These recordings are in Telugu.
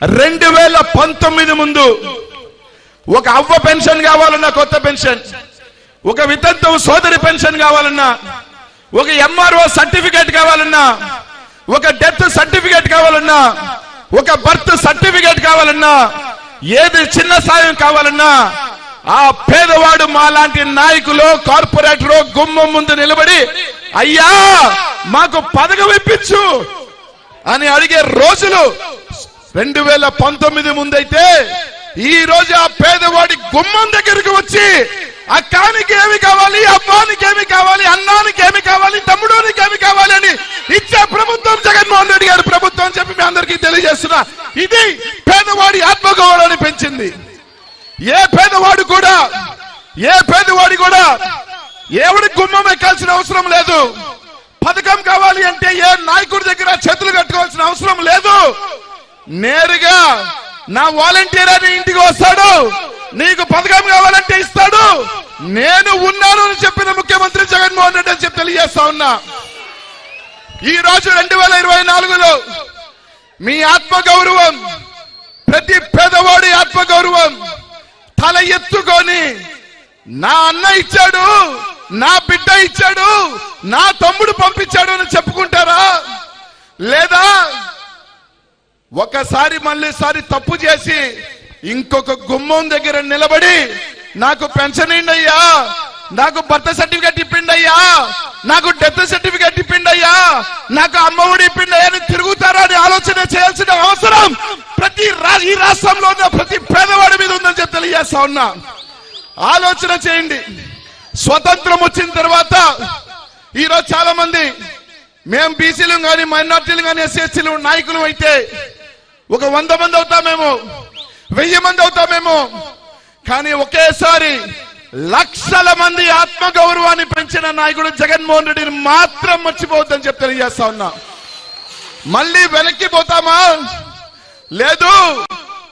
రెండు వేల పంతొమ్మిది ముందు ఒక అవ్వ పెన్షన్ కావాలన్నా కొత్త పెన్షన్ ఒక వితంతు సోదరి పెన్షన్ కావాలన్నా ఒక ఎంఆర్ఓ సర్టిఫికేట్ కావాలన్నా ఒక డెత్ సర్టిఫికేట్ కావాలన్నా ఒక బర్త్ సర్టిఫికేట్ కావాలన్నా ఏది చిన్న సాయం కావాలన్నా ఆ పేదవాడు మా లాంటి నాయకులు కార్పొరేటర్ గుమ్మం ముందు నిలబడి అయ్యా మాకు పథకం ఇప్పించు అని అడిగే రోజులు రెండు వేల పంతొమ్మిది ముందైతే ఈ రోజు ఆ పేదవాడి గుమ్మం దగ్గరికి వచ్చి అక్కానికి ఏమి కావాలి అబ్బానికి ఏమి కావాలి అన్నానికి ఏమి కావాలి తమ్ముడోనికి ఏమి కావాలి అని ఇచ్చే ప్రభుత్వం జగన్మోహన్ రెడ్డి గారి ప్రభుత్వం అని చెప్పి మీ అందరికీ తెలియజేస్తున్నా. ఇది పేదవాడి ఆత్మగౌరవాన్ని పెంచింది. ఏ పేదవాడు కూడా ఏ పేదవాడి కూడా ఎవడి గుమ్మం ఎక్కాల్సిన అవసరం లేదు. పథకం కావాలి అంటే ఏ నాయకుడి దగ్గర చేతులు కట్టుకోవాల్సిన అవసరం లేదు. నేరుగా నా వాలంటీర్ అని ఇంటికి వస్తాడు. నీకు పథకం కావాలంటే ఇస్తాడు. నేను ఉన్నాను అని చెప్పిన ముఖ్యమంత్రి జగన్మోహన్ రెడ్డి అని చెప్పి తెలియజేస్తా ఉన్నా. ఈ రోజు రెండు వేల ఇరవై నాలుగులో మీ ఆత్మగౌరవం ప్రతి పేదవాడి ఆత్మగౌరవం తల ఎత్తుకొని నా అన్న ఇచ్చాడు నా బిడ్డ ఇచ్చాడు నా తమ్ముడు పంపించాడు అని చెప్పుకుంటారా? లేదా ఒకసారి మళ్ళీసారి తప్పు చేసి ఇంకొక గుమ్మం దగ్గర నిలబడి నాకు పెన్షన్ అయ్యా నాకు బర్త్ సర్టిఫికేట్ ఇప్పిండి అయ్యా నాకు డెత్ సర్టిఫికేట్ ఇప్పిండి అయ్యా నాకు అమ్మఒడి ఇప్పిండి అయ్యా అని తిరుగుతారా అని ఆలోచన చేయాల్సిన అవసరం ప్రతి రా- ఈ రాష్ట్రంలో ఉన్న ప్రతి పేదవాడి మీద ఉందని చెప్పి తెలియజేస్తా ఉన్నా. ఆలోచన చేయండి. స్వతంత్రం వచ్చిన తర్వాత ఈరోజు చాలా మంది మేము బీసీలు కానీ మైనార్టీలు కానీ ఎస్సీ ఎస్సీలు నాయకులు అయితే ఒక వంద మంది అవుతామేమో వెయ్యి మంది అవుతామేమో కానీ ఒకేసారి లక్షల మంది ఆత్మ గౌరవాన్ని పెంచిన నాయకుడు జగన్మోహన్ రెడ్డిని మాత్రం మర్చిపోవద్దని చెప్పి తెలియజేస్తా ఉన్నా. మళ్ళీ వెనక్కి పోతామా? లేదు.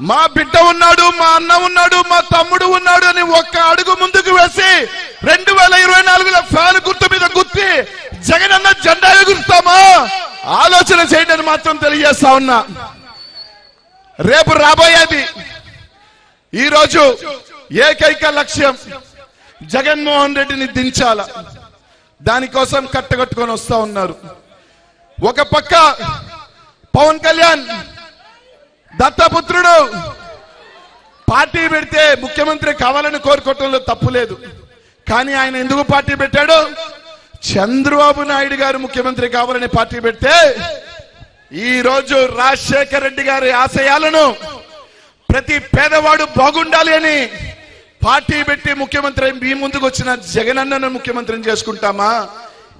మా బిడ్డ ఉన్నాడు మా అన్న ఉన్నాడు మా తమ్ముడు ఉన్నాడు అని ఒక్క అడుగు ముందుకు వేసి రెండు వేల ఇరవై నాలుగులో ఫ్యాన్ గుర్తు మీద గుర్తి జగన్ అన్న జెండా ఎగురుతామా? ఆలోచన చేయండి అని మాత్రం తెలియజేస్తా ఉన్నా. రేపు రాబోయేది. ఈరోజు ఏకైక లక్ష్యం జగన్మోహన్ రెడ్డిని దించాల. దానికోసం కట్టగట్టుకొని వస్తా ఉన్నారు. ఒక పక్క పవన్ కళ్యాణ్ దత్తపుత్రుడు పార్టీ పెడితే ముఖ్యమంత్రి కావాలని కోరుకోవటంలో తప్పు లేదు. కానీ ఆయన ఎందుకు పార్టీ పెట్టాడు? చంద్రబాబు నాయుడు గారు ముఖ్యమంత్రి కావాలని పార్టీ పెడితే ఈ రోజు రాజశేఖర రెడ్డి గారి ఆశయాలను ప్రతి పేదవాడు బాగుండాలి అని పార్టీ పెట్టి ముఖ్యమంత్రి మీ ముందుకు వచ్చిన జగనన్నను ముఖ్యమంత్రిని చేసుకుంటామా?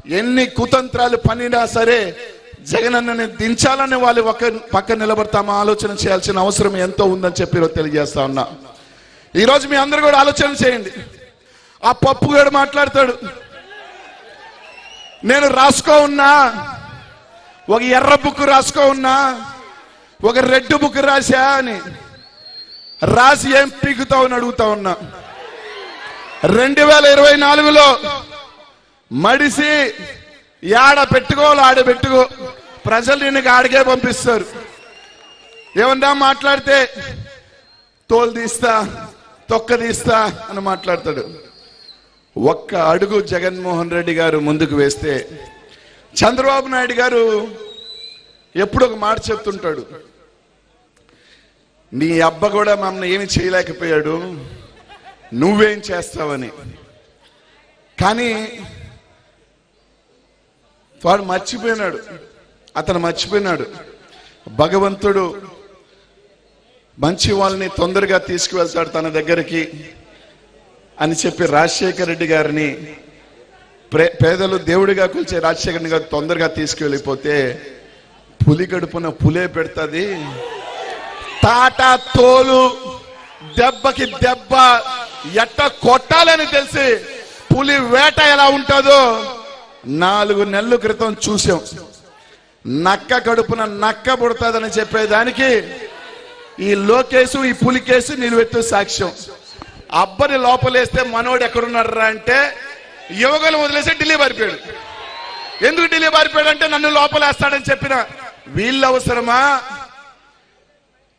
ఎన్ని కుతంత్రాలు పనినా సరే జగనన్నని దించాలని వాళ్ళు ఒక పక్క నిలబడతామా? ఆలోచన చేయాల్సిన అవసరం ఎంతో ఉందని చెప్పి తెలియజేస్తా ఉన్నా. ఈరోజు మీ అందరూ కూడా ఆలోచన చేయండి. ఆ పప్పు గడు మాట్లాడతాడు. నేను రాసుకో ఉన్నా. ఒక ఎర్ర బుక్ రాసుకో ఉన్నా ఒక రెడ్ బుక్ రాసా అని. రాసి ఏం పీకుతావు అని అడుగుతా ఉన్నా. రెండు వేల ఇరవై నాలుగులో మడిసి యాడ పెట్టుకోవాలి ఆడ పెట్టుకో. ప్రజలు నిన్ను ఆడికే పంపిస్తారు. ఏమన్నా మాట్లాడితే తోలు తీస్తా తొక్క తీస్తా అని మాట్లాడతాడు. ఒక్క అడుగు జగన్మోహన్ రెడ్డి గారు ముందుకు వేస్తే చంద్రబాబు నాయుడు గారు ఎప్పుడు ఒక మాట చెప్తుంటాడు. నీ అబ్బ కూడా మమ్మల్ని ఏమి చేయలేకపోయాడు. నువ్వేం చేస్తావని. కానీ వాడు మర్చిపోయినాడు. అతను మర్చిపోయినాడు. భగవంతుడు మంచి వాళ్ళని తొందరగా తీసుకువెళ్తాడు తన దగ్గరికి అని చెప్పి రాజశేఖర రెడ్డి గారిని పేదలు దేవుడిగా కొలిచే రాజశేఖర గారు తొందరగా తీసుకువెళ్ళిపోతే పులి గడుపున పులే పెడుతుంది. తాటా తోలు దెబ్బకి దెబ్బ ఎట్ట కొట్టాలని తెలిసి పులి వేట ఎలా ఉంటుందో నాలుగు నెలల క్రితం చూసాం. నక్క కడుపున నక్క పుడతాదని చెప్పేదానికి ఈ లోకేసు ఈ పులి కేసు నిలువెత్తు సాక్ష్యం. అబ్బని లోపలేస్తే మనోడు ఎక్కడున్నాడు అంటే యువకులు వదిలేసి ఢిల్లీ పారిపోయాడు. ఎందుకు ఢిల్లీ పారిపోయాడు అంటే నన్ను లోపలేస్తాడని చెప్పిన వీళ్ళు అవసరమా?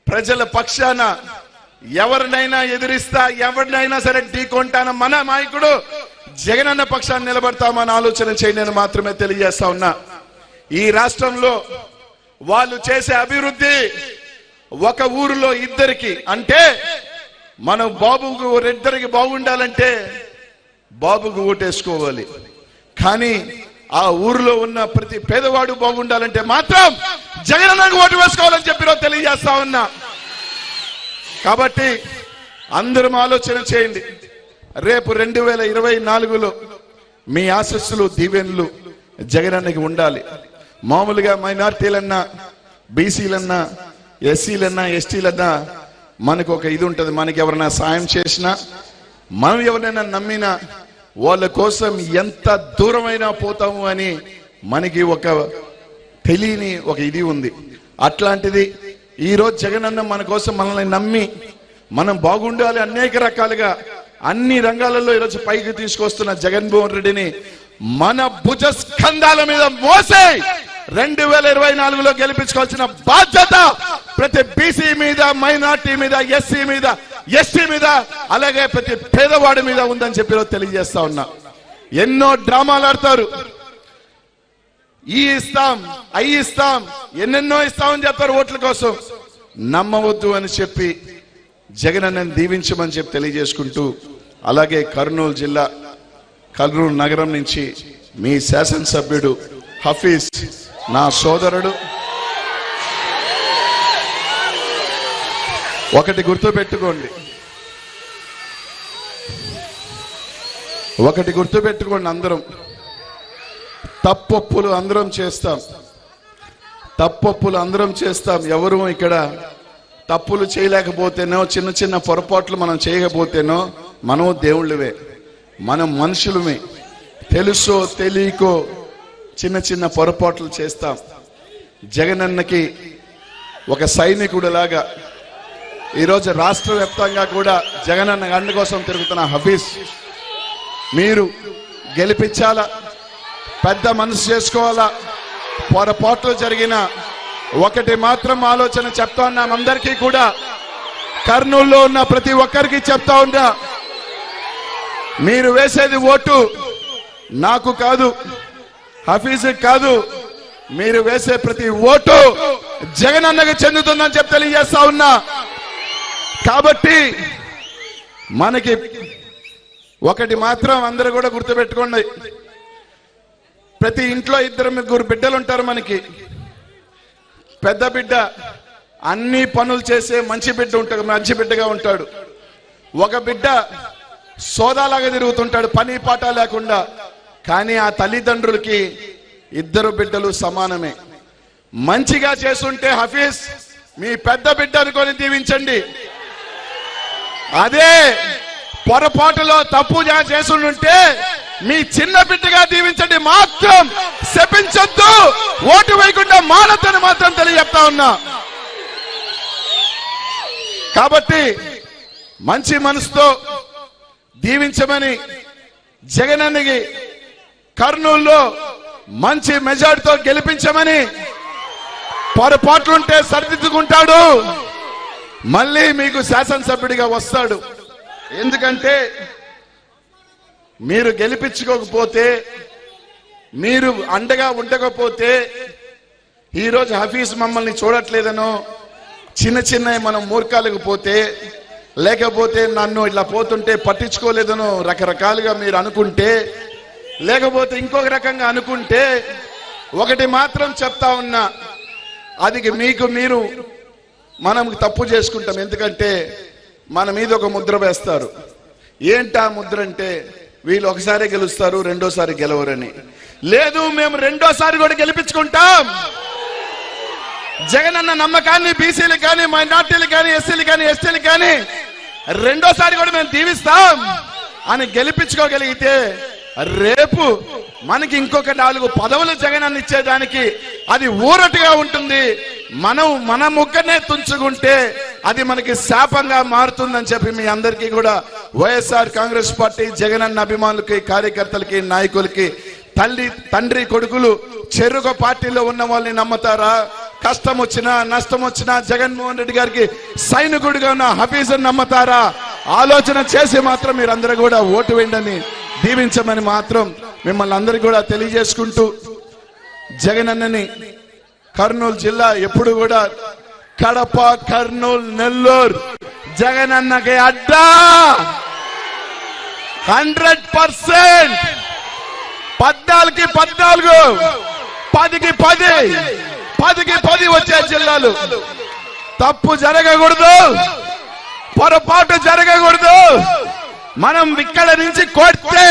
ప్రజల పక్షాన ఎవరినైనా ఎదిరిస్తా ఎవరినైనా సరే ఢీకొంటాన మన నాయకుడు జగనన్న పక్షాన్ని నిలబడతామని ఆలోచన చేయండి మాత్రమే తెలియజేస్తా ఉన్నా. ఈ రాష్ట్రంలో వాళ్ళు చేసే అభివృద్ధి ఒక ఊరిలో ఇద్దరికి అంటే మనం బాబుకు ఇద్దరికి బాగుండాలంటే బాబుకు ఓటేసుకోవాలి. కానీ ఆ ఊర్లో ఉన్న ప్రతి పేదవాడు బాగుండాలంటే మాత్రం జగనన్నకు ఓటు వేసుకోవాలని చెప్పి తెలియజేస్తా ఉన్నా. కాబట్టి అందరం ఆలోచన చేయండి. రేపు రెండు వేల ఇరవై నాలుగులో మీ ఆశస్సులు దీవెన్లు జగనన్నకి ఉండాలి. మామూలుగా మైనార్టీలన్నా బీసీలన్నా ఎస్సీలన్నా ఎస్టీలన్నా మనకు ఒక ఇది ఉంటుంది. మనకి ఎవరైనా సాయం చేసినా మనం ఎవరైనా నమ్మినా వాళ్ళ కోసం ఎంత దూరమైనా పోతాము అని మనకి ఒక తెలియని ఒక ఇది ఉంది. అట్లాంటిది ఈరోజు జగనన్న మన కోసం మనల్ని నమ్మి మనం బాగుండాలి అనేక రకాలుగా అన్ని రంగాలలో ఈరోజు పైకి తీసుకొస్తున్న జగన్మోహన్ రెడ్డిని మన భుజ స్కంధాల మీద మోసే రెండు వేల ఇరవై నాలుగులో గెలిపించుకోవాల్సిన బాధ్యత ప్రతి బీసీ మీద మైనార్టీ మీద ఎస్సీ మీద ఎస్టీ మీద అలాగే ప్రతి పేదవాడి మీద ఉందని చెప్పి తెలియజేస్తా ఉన్నా. ఎన్నో డ్రామాలు ఆడతారు. ఈ ఇస్తాం అయి ఇస్తాం ఎన్నెన్నో ఇస్తామని చెప్తారు ఓట్ల కోసం. నమ్మవద్దు అని చెప్పి జగనన్నని దీవించమని చెప్పి తెలియజేసుకుంటూ అలాగే కర్నూలు జిల్లా కర్నూలు నగరం నుంచి మీ శాసనసభ్యుడు హఫీజ్ నా సోదరుడు. ఒకటి గుర్తుపెట్టుకోండి. ఒకటి గుర్తుపెట్టుకోండి అందరం. తప్పొప్పులు అందరం చేస్తాం. తప్పొప్పులు అందరం చేస్తాం. ఎవరు ఇక్కడ తప్పులు చేయలేకపోతేనో చిన్న చిన్న పొరపాట్లు మనం చేయకపోతేనో మనం దేవుళ్ళవే. మనం మనుషులమే. తెలుసో తెలియకో చిన్న చిన్న పొరపాట్లు చేస్తాం. జగనన్నకి ఒక సైనికుడు లాగా ఈరోజు రాష్ట్ర వ్యాప్తంగా కూడా జగనన్న గండ కోసం తిరుగుతున్న హఫీజ్ మీరు గెలిపించాలా? పెద్ద మనసు చేసుకోవాలా? పొరపాట్లు జరిగిన ఒకటి మాత్రం ఆలోచన చెప్తా ఉన్నాం అందరికీ కూడా కర్నూలులో ఉన్న ప్రతి ఒక్కరికి చెప్తా ఉన్నా మీరు వేసేది ఓటు నాకు కాదు. హఫీజ్ కాదు మీరు వేసే ప్రతి ఓటు జగన్ జగనన్నకు చెందుతుందని చెప్పి తెలియజేస్తా ఉన్నా. కాబట్టి మనకి ఒకటి మాత్రం అందరూ కూడా గుర్తుపెట్టుకోండి. ప్రతి ఇంట్లో ఇద్దరు ముగ్గురు బిడ్డలు ఉంటారు మనకి. పెద్ద బిడ్డ అన్ని పనులు చేసే మంచి బిడ్డ ఉంటాడు మంచి బిడ్డగా ఉంటాడు. ఒక బిడ్డ సోదాలాగా తిరుగుతుంటాడు పని పాట లేకుండా. కానీ ఆ తల్లిదండ్రులకి ఇద్దరు బిడ్డలు సమానమే. మంచిగా చేస్తుంటే హఫీజ్ మీ పెద్ద బిడ్డ అనుకొని దీవించండి. అదే పొరపాటులో తప్పు చేస్తుంటే చేసుంటే మీ చిన్న బిడ్డగా దీవించండి మాత్రం. శపించొద్దు. ఓటు వేయకుండా మానద్దని మాత్రం తెలియజెప్తా ఉన్నా. కాబట్టి మంచి మనసుతో దీవించమని జగనన్నకి కర్నూలులో మంచి మెజార్టీతో గెలిపించమని పొరపాట్లుంటే సరిదిద్దుకుంటాడు. మళ్ళీ మీకు శాసనసభ్యుడిగా వస్తాడు. ఎందుకంటే మీరు గెలిపించుకోకపోతే మీరు అండగా ఉండకపోతే ఈరోజు హఫీజ్ మమ్మల్ని చూడట్లేదనో చిన్న చిన్న మనం మూర్ఖాలకు పోతే లేకపోతే నన్ను ఇట్లా పోతుంటే పట్టించుకోలేదనో రకరకాలుగా మీరు అనుకుంటే లేకపోతే ఇంకొక రకంగా అనుకుంటే ఒకటి మాత్రం చెప్తా ఉన్నా. అది మీకు మీరు మనం తప్పు చేసుకుంటాం. ఎందుకంటే మన మీద ఒక ముద్ర వేస్తారు. ఏంటా ముద్ర అంటే వీళ్ళు ఒకసారి గెలుస్తారు రెండోసారి గెలవరని. లేదు మేము రెండోసారి కూడా గెలిపించుకుంటాం. జగన్ అన్న నమ్మకాన్ని బీసీలు కానీ మైనార్టీలు కానీ ఎస్సీలు కానీ ఎస్టీలు కానీ రెండోసారి కూడా మేము దీవిస్తాం. అని గెలిపించుకోగలిగితే రేపు మనకి ఇంకొక నాలుగు పదవులు జగన్ ఇచ్చేదానికి అది ఊరటుగా ఉంటుంది. మనం మన ముగ్గనే తుంచుకుంటే అది మనకి శాపంగా మారుతుందని చెప్పి మీ అందరికీ కూడా వైఎస్ఆర్ కాంగ్రెస్ పార్టీ జగనన్న అభిమానులకి కార్యకర్తలకి నాయకులకి తల్లి తండ్రి కొడుకులు చెరుక పార్టీలో ఉన్న వాళ్ళని నమ్ముతారా? కష్టం వచ్చినా నష్టం వచ్చినా జగన్మోహన్ రెడ్డి గారికి సైనికుడిగా ఉన్న హఫీజుని నమ్ముతారా? ఆలోచన చేసి మాత్రం మీరందరూ కూడా ఓటు వేయండి దీవించమని మాత్రం మిమ్మల్ని అందరికీ కూడా తెలియజేసుకుంటూ జగన్ అన్నని కర్నూలు జిల్లా ఎప్పుడు కూడా కడప కర్నూలు నెల్లూరు జగన్ అన్నకి అడ్డా. Hundred percent. పద్నాలుగుకి పద్నాలుగు పదికి పది పదికి పది వచ్చే జిల్లాలు. తప్పు జరగకూడదు. పొరపాటు జరగకూడదు. మనం ఇక్కడ నుంచి కొడితే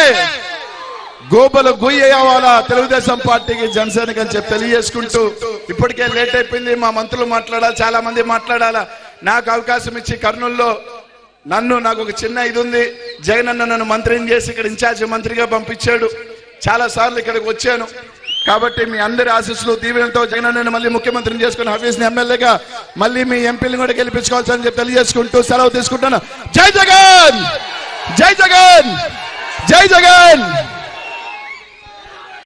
గోబలు గుయ్యవాలా తెలుగుదేశం పార్టీకి జనసేనకి అని చెప్పి తెలియజేసుకుంటూ ఇప్పటికే లేట్ అయిపోయింది. మా మంత్రులు మాట్లాడాలి చాలా మంది మాట్లాడాలా. నాకు అవకాశం ఇచ్చి కర్నూల్లో నన్ను నాకు ఒక చిన్న ఇది ఉంది. జగన్ అన్న నన్ను మంత్రిని చేసి ఇక్కడ ఇన్ఛార్జ్ మంత్రిగా పంపించాడు. చాలా సార్లు ఇక్కడికి వచ్చాను. కాబట్టి మీ అందరి ఆశీస్సులు దీవెనతో జగన్ అన్నను మళ్ళీ ముఖ్యమంత్రిని చేసుకుని హఫీజ్ ఎమ్మెల్యేగా మళ్ళీ మీ ఎంపీని కూడా గెలిపించుకోవాల్సి చెప్పి తెలియజేసుకుంటూ సెలవు తీసుకుంటాను జై జగన్! జై జగన్! జై జగన్!